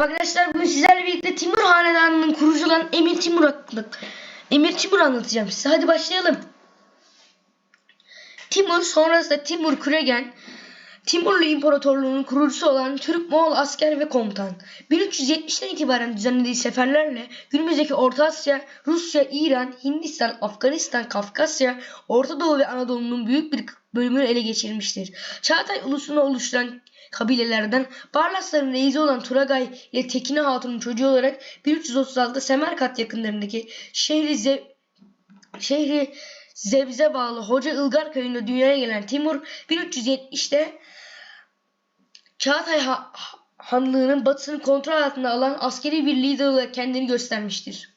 Merhaba arkadaşlar bugün sizlerle birlikte Timur Hanedanı'nın kurucusu olan Emir Timur hakkında Emir Timur anlatacağım size. Hadi başlayalım. Timur sonrasında Timur Küregen Timurlu İmparatorluğu'nun kurucusu olan Türk Moğol asker ve komutan. 1370'ten itibaren düzenlediği seferlerle günümüzdeki Orta Asya, Rusya, İran, Hindistan, Afganistan, Kafkasya, Orta Doğu ve Anadolu'nun büyük bir bölümünü ele geçirmiştir. Çağatay ulusunu oluşturan kabilelerden Barlasların reisi olan Turagay ile Tekine Hatun'un çocuğu olarak 1336'da Semerkant yakınlarındaki şehri Zev şehri Zevze bağlı Hoca Ilgar köyünde dünyaya gelen Timur 1370'te Çağatay Ha- Hanlığı'nın batısını kontrol altına alan askeri bir lider olarak kendini göstermiştir.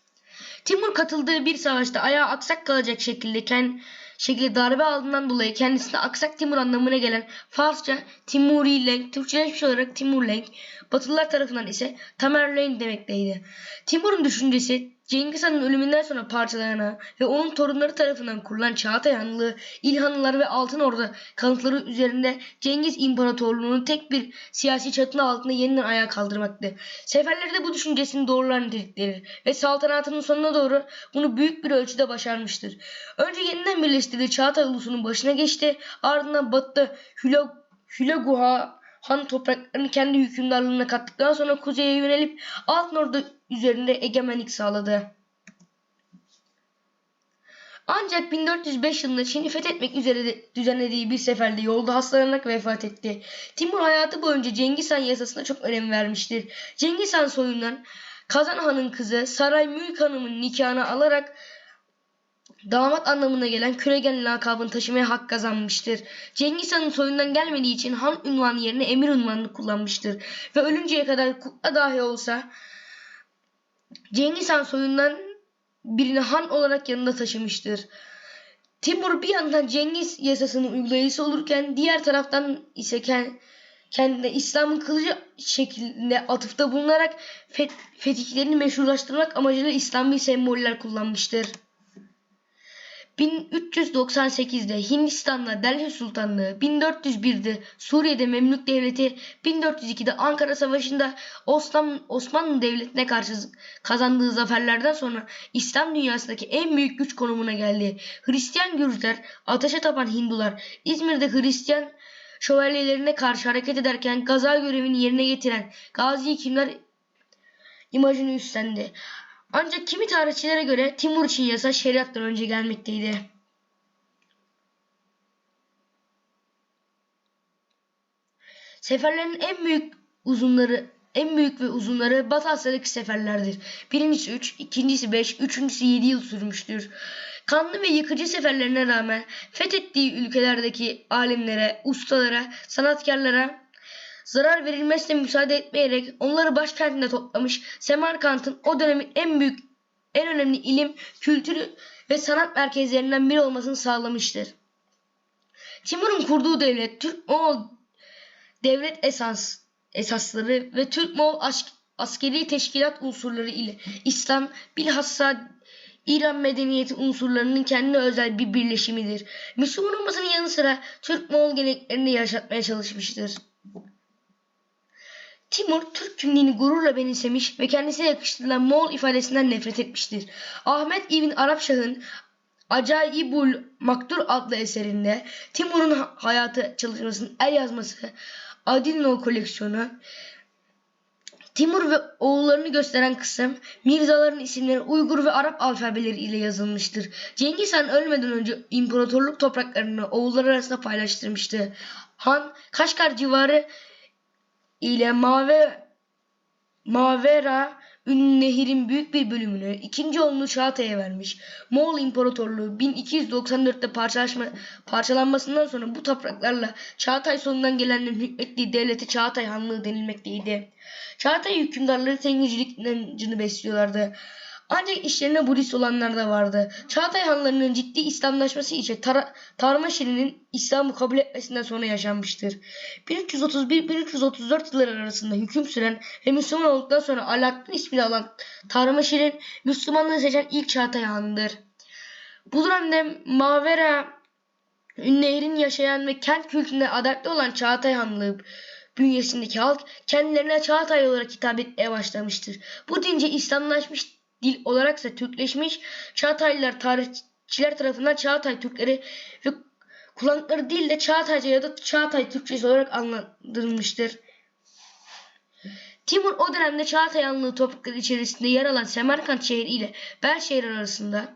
Timur katıldığı bir savaşta ayağı aksak kalacak şekilde kend- şekilde darbe aldığından dolayı kendisine Aksak Timur anlamına gelen Farsça Timuri Lenk, Türkçeleşmiş olarak Timur Lenk, Batılılar tarafından ise Tamerlane demekteydi. Timur'un düşüncesi Cengiz Han'ın ölümünden sonra parçalanan ve onun torunları tarafından kurulan Çağatay Hanlığı, İlhanlılar ve Altın Orda kanıtları üzerinde Cengiz İmparatorluğu'nu tek bir siyasi çatının altında yeniden ayağa kaldırmaktı. Seferlerde bu düşüncesini doğrular nitelikleri ve saltanatının sonuna doğru bunu büyük bir ölçüde başarmıştır. Önce yeniden birleştirdiği Çağatay ulusunun başına geçti. Ardından batıda Hüla, Hülaguha Han topraklarını kendi hükümdarlığına kattıktan sonra kuzeye yönelip Altın Ordu üzerinde egemenlik sağladı. Ancak 1405 yılında Çin'i fethetmek üzere düzenlediği bir seferde yolda hastalanarak vefat etti. Timur hayatı boyunca Cengiz Han yasasına çok önem vermiştir. Cengiz Han soyundan Kazan Han'ın kızı Saray Mülk Hanım'ın nikahını alarak damat anlamına gelen Küregen lakabını taşımaya hak kazanmıştır. Cengiz Han'ın soyundan gelmediği için Han unvanı yerine emir unvanını kullanmıştır. Ve ölünceye kadar kukla dahi olsa Cengiz Han soyundan birini Han olarak yanında taşımıştır. Timur bir yandan Cengiz yasasının uygulayıcısı olurken diğer taraftan ise kend- kendine İslam'ın kılıcı şeklinde atıfta bulunarak fet- fetihlerini meşrulaştırmak amacıyla İslami semboller kullanmıştır. 1398'de Hindistan'da Delhi Sultanlığı, 1401'de Suriye'de Memlük Devleti, 1402'de Ankara Savaşı'nda Osman, Osmanlı Devleti'ne karşı kazandığı zaferlerden sonra İslam dünyasındaki en büyük güç konumuna geldi. Hristiyan Gürcüler, ateşe tapan Hindular, İzmir'de Hristiyan şövalyelerine karşı hareket ederken gaza görevini yerine getiren gazi kimler imajını üstlendi. Ancak kimi tarihçilere göre Timur için yasa şeriattan önce gelmekteydi. Seferlerin en büyük uzunları en büyük ve uzunları Batı Asya'daki seferlerdir. Birincisi 3, ikincisi 5, üçüncüsü 7 yıl sürmüştür. Kanlı ve yıkıcı seferlerine rağmen fethettiği ülkelerdeki alimlere, ustalara, sanatkarlara zarar verilmesine müsaade etmeyerek onları başkentinde toplamış Semerkant'ın o dönemin en büyük, en önemli ilim, kültürü ve sanat merkezlerinden biri olmasını sağlamıştır. Timur'un kurduğu devlet Türk Moğol devlet esas esasları ve Türk Moğol aş- askeri teşkilat unsurları ile İslam bilhassa İran medeniyeti unsurlarının kendine özel bir birleşimidir. Müslüman olmasının yanı sıra Türk Moğol geleneklerini yaşatmaya çalışmıştır. Timur Türk kimliğini gururla benimsemiş ve kendisine yakıştırılan Moğol ifadesinden nefret etmiştir. Ahmet İbn Arapşah'ın Acayibul Maktur adlı eserinde Timur'un ha- hayatı çalışmasının el yazması Adilno koleksiyonu Timur ve oğullarını gösteren kısım Mirzaların isimleri Uygur ve Arap alfabeleri ile yazılmıştır. Cengiz Han ölmeden önce imparatorluk topraklarını oğulları arasında paylaştırmıştı. Han Kaşgar civarı ile Mave Mavera ünlü nehirin büyük bir bölümünü ikinci oğlunu Çağatay'a vermiş. Moğol İmparatorluğu 1294'te parçalaşma, parçalanmasından sonra bu topraklarla Çağatay sonundan gelenlerin hükmettiği devleti Çağatay Hanlığı denilmekteydi. Çağatay hükümdarları Tengricilik inancını besliyorlardı. Ancak işlerine Budist olanlar da vardı. Çağatay hanlarının ciddi İslamlaşması için Tar Tarmaşiri'nin İslam'ı kabul etmesinden sonra yaşanmıştır. 1331-1334 yılları arasında hüküm süren ve Müslüman olduktan sonra Alaaddin ismini alan Tarmaşir'in Müslümanlığı seçen ilk Çağatay hanıdır. Bu dönemde Mavera Nehrin yaşayan ve kent kültürüne adapte olan Çağatay Hanlığı bünyesindeki halk kendilerine Çağatay olarak hitap etmeye başlamıştır. Bu dince İslamlaşmış dil olaraksa Türkleşmiş Çağataylılar tarihçiler tarafından Çağatay Türkleri ve kullandıkları dil de Çağatayca ya da Çağatay Türkçesi olarak anlatılmıştır. Timur o dönemde Çağatay Hanlığı toprakları içerisinde yer alan Semerkant şehri ile Belşehir arasında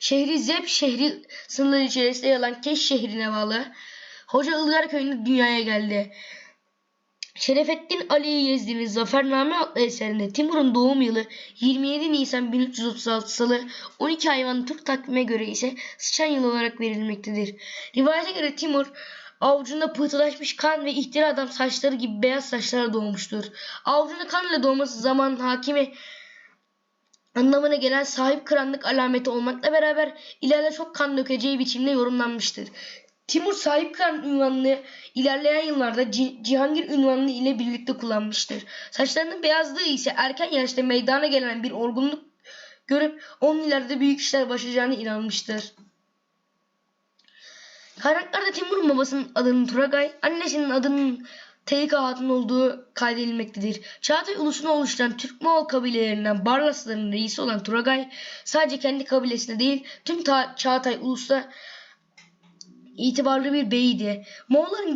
şehri Zep şehri sınırları içerisinde yer alan Keş şehrine bağlı Hoca Ilgar köyünde dünyaya geldi. Şerefettin Ali Yezdi'nin Zafername eserinde Timur'un doğum yılı 27 Nisan 1336 salı 12 hayvan Türk takvime göre ise sıçan yıl olarak verilmektedir. Rivayete göre Timur avucunda pıhtılaşmış kan ve ihtira adam saçları gibi beyaz saçlara doğmuştur. Avucunda kan ile doğması zaman hakimi anlamına gelen sahip kıranlık alameti olmakla beraber ileride çok kan dökeceği biçimde yorumlanmıştır. Timur sahip ünvanını ilerleyen yıllarda Ci- Cihangir ünvanını ile birlikte kullanmıştır. Saçlarının beyazlığı ise erken yaşta meydana gelen bir olgunluk görüp onun ileride büyük işler başaracağını inanmıştır. Kaynaklarda Timur'un babasının adının Turagay, annesinin adının Teyika Hatun olduğu kaydedilmektedir. Çağatay ulusunu oluşturan Türk Moğol kabilelerinden Barlasların reisi olan Turagay sadece kendi kabilesine değil tüm ta- Çağatay ulusta itibarlı bir beydi. Moğolların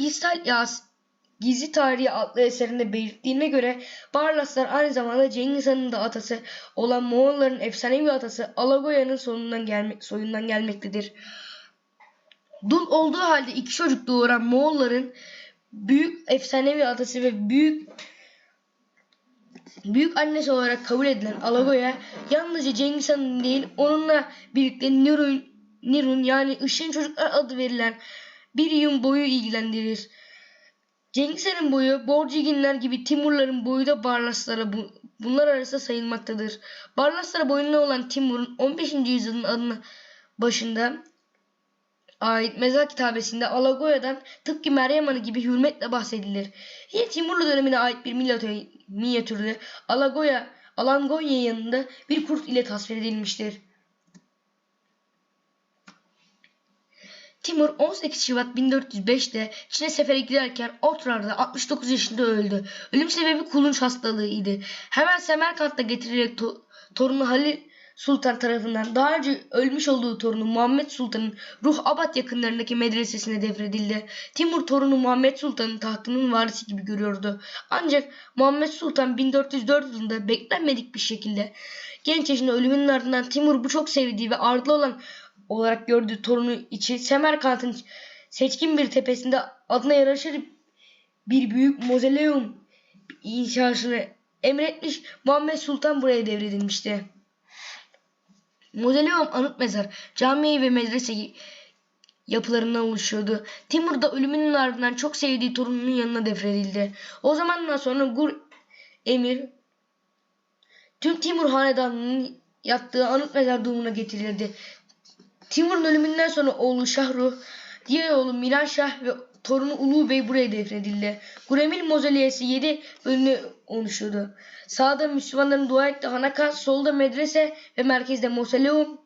gizli, Tarihi adlı eserinde belirttiğine göre Barlaslar aynı zamanda Cengiz Han'ın da atası olan Moğolların efsanevi atası Alagoya'nın sonundan gelme- soyundan gelmektedir. Dul olduğu halde iki çocuk doğuran Moğolların büyük efsanevi atası ve büyük büyük annesi olarak kabul edilen Alagoya yalnızca Cengiz Han'ın değil onunla birlikte Nirun, Nirun yani Işın Çocuklar adı verilen bir yıl boyu ilgilendirir. Cengiz Han'ın boyu Borciginler gibi Timurların boyu da Barlaslara bu, bunlar arasında sayılmaktadır. Barlaslara boyunlu olan Timur'un 15. yüzyılın adını başında ait mezar kitabesinde Alagoya'dan tıpkı Meryem Ana gibi hürmetle bahsedilir. Yine Timurlu dönemine ait bir minyatürde Alagoya, Alangonya yanında bir kurt ile tasvir edilmiştir. Timur 18 Şubat 1405'te Çin'e sefere giderken Otrar'da 69 yaşında öldü. Ölüm sebebi kulunç hastalığıydı. Hemen Semerkant'ta getirilerek to- torunu Halil Sultan tarafından daha önce ölmüş olduğu torunu Muhammed Sultan'ın Ruh Abad yakınlarındaki medresesine devredildi. Timur torunu Muhammed Sultan'ın tahtının varisi gibi görüyordu. Ancak Muhammed Sultan 1404 yılında beklenmedik bir şekilde genç yaşında ölümünün ardından Timur bu çok sevdiği ve ardlı olan olarak gördüğü torunu için Semerkant'ın seçkin bir tepesinde adına yaraşır bir büyük mozoleum inşasını emretmiş Muhammed Sultan buraya devredilmişti. Mozoleum anıt mezar, cami ve medrese yapılarından oluşuyordu. Timur da ölümünün ardından çok sevdiği torununun yanına defnedildi. O zamandan sonra Gur Emir tüm Timur hanedanının yattığı anıt mezar durumuna getirildi. Timur'un ölümünden sonra oğlu Şahruh, diğer oğlu Miran Şah ve torunu Ulu Bey buraya defnedildi. Guremil mozoleyesi 7 bölümü oluşuyordu. Sağda Müslümanların dua ettiği Hanaka, solda medrese ve merkezde Mosoleum.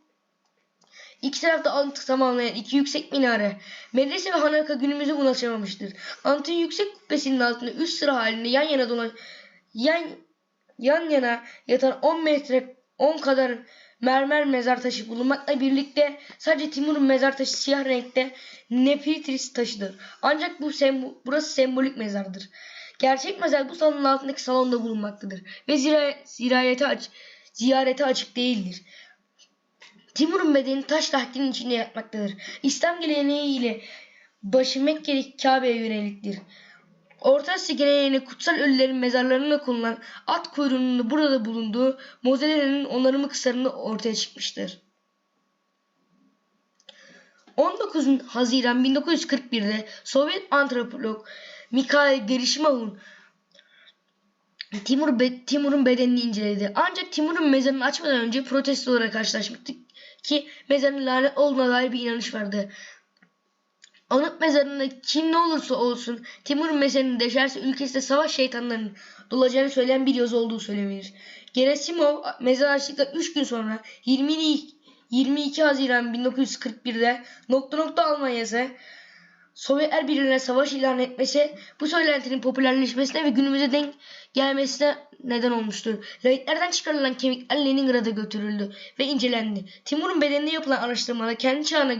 İki tarafta anıtı tamamlayan iki yüksek minare. Medrese ve Hanaka günümüze ulaşamamıştır. Anıtın yüksek kubbesinin altında üç sıra halinde yan yana dolaş yan, yan yana yatan 10 metre 10 kadar mermer mezar taşı bulunmakla birlikte sadece Timur'un mezar taşı siyah renkte Nefritris taşıdır. Ancak bu sembo- burası sembolik mezardır. Gerçek mezar bu salonun altındaki salonda bulunmaktadır ve zira zirayete aç ziyarete açık değildir. Timur'un bedeni taş tahtinin içinde yatmaktadır. İslam geleneği ile başı Mekke'deki Kabe'ye yöneliktir. Orta Asya geleneğine kutsal ölülerin mezarlarına konulan at kuyruğunun da burada bulunduğu mozelerin onarımı kısarında ortaya çıkmıştır. 19 Haziran 1941'de Sovyet antropolog Mikhail Gerishimov'un Timur be- Timur'un bedenini inceledi. Ancak Timur'un mezarını açmadan önce protestolara karşılaşmıştık ki mezarın lanet olduğuna dair bir inanış vardı. Anıt mezarında kim ne olursa olsun Timur'un mezarını deşerse ülkesinde savaş şeytanlarının dolacağını söyleyen bir yazı olduğu söylenir. Gerasimov mezar açtıktan 3 gün sonra 20, 22 Haziran 1941'de nokta nokta Almanya'sı Sovyetler Birliği'ne savaş ilan etmesi bu söylentinin popülerleşmesine ve günümüze denk gelmesine neden olmuştur. Lahitlerden çıkarılan kemikler Leningrad'a götürüldü ve incelendi. Timur'un bedeninde yapılan araştırmada kendi çağına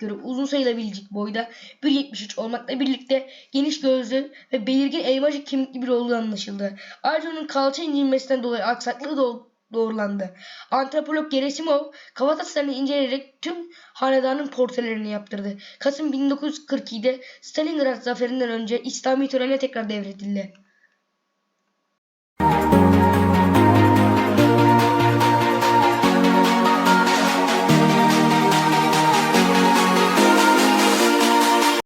göre uzun sayılabilecek boyda 1.73 olmakla birlikte geniş gözlü ve belirgin elmacık kemikli biri olduğu anlaşıldı. Ayrıca onun kalça incinmesinden dolayı aksaklığı doğ- doğrulandı. Antropolog Gerasimov kafa inceleyerek tüm hanedanın portrelerini yaptırdı. Kasım 1942'de Stalingrad zaferinden önce İslami törene tekrar devredildi.